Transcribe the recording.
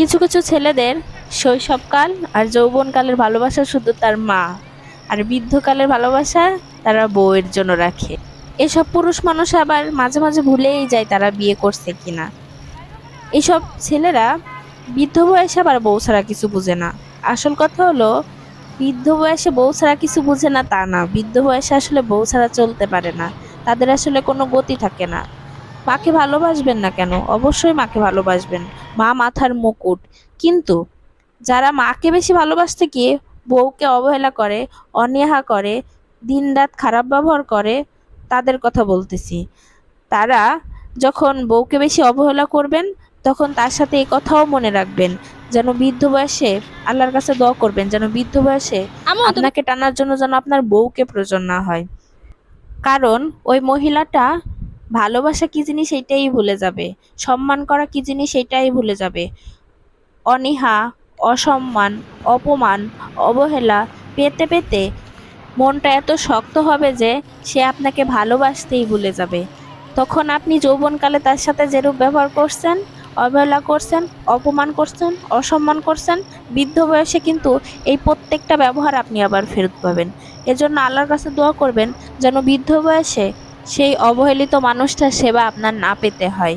কিছু কিছু ছেলেদের শৈশবকাল আর যৌবনকালের ভালোবাসা শুধু তার মা, আর বৃদ্ধকালের ভালোবাসা তারা বউয়ের জন্য রাখে। এসব পুরুষ মানুষ আবার মাঝে মাঝে ভুলেই যায় তারা বিয়ে করছে কিনা। এসব ছেলেরা বৃদ্ধ বয়সে আবার বউ ছাড়া কিছু বুঝে না। আসল কথা হলো, বৃদ্ধ বয়সে বউ ছাড়া কিছু বুঝে না তা না। বৃদ্ধ বয়সে আসলে বউ ছাড়া চলতে পারে না। তাদের আসলে কোনো গতি থাকে না। মাকে ভালোবাসবেন না কেন? অবশ্যই মাকে ভালোবাসবেন। মা মাথার মুকুট। কিন্তু যারা মাকে বেশি ভালোবাসতে গিয়ে বউকে অবহেলা করে অনীহা করে দিনরাত খারাপ ব্যবহার করে তাদের কথা বলতেছি। তারা যখন বউকে বেশি অবহেলা করবেন তখন তার সাথে এই কথাও মনে রাখবেন যেন বৃদ্ধ বয়সে আল্লাহর কাছে দোয়া করবেন যেন বৃদ্ধ বয়সে আপনাকে টানার জন্য যেন আপনার বউকে প্রয়োজন না হয়। কারণ ওই মহিলাটা ভালোবাসা কি জিনিস সেটাই ভুলে যাবে, সম্মান করা কি জিনিস সেটাই ভুলে যাবে। অনীহা, অসম্মান, অপমান, অবহেলা পেতে পেতে মনটা এত শক্ত হবে যে সে আপনাকে ভালোবাসতেই ভুলে যাবে। তখন আপনি যৌবনকালে তার সাথে যেরূপ ব্যবহার করছেন, অবহেলা করছেন, অপমান করছেন, অসম্মান করছেন, বৃদ্ধ বয়সে কিন্তু এই প্রত্যেকটা ব্যবহার আপনি আবার ফেরত পাবেন। এজন্য আল্লাহর কাছে দোয়া করবেন যেন বৃদ্ধ বয়সে সেই অবহেলিত মানুষটার সেবা আপনার না পেতে হয়।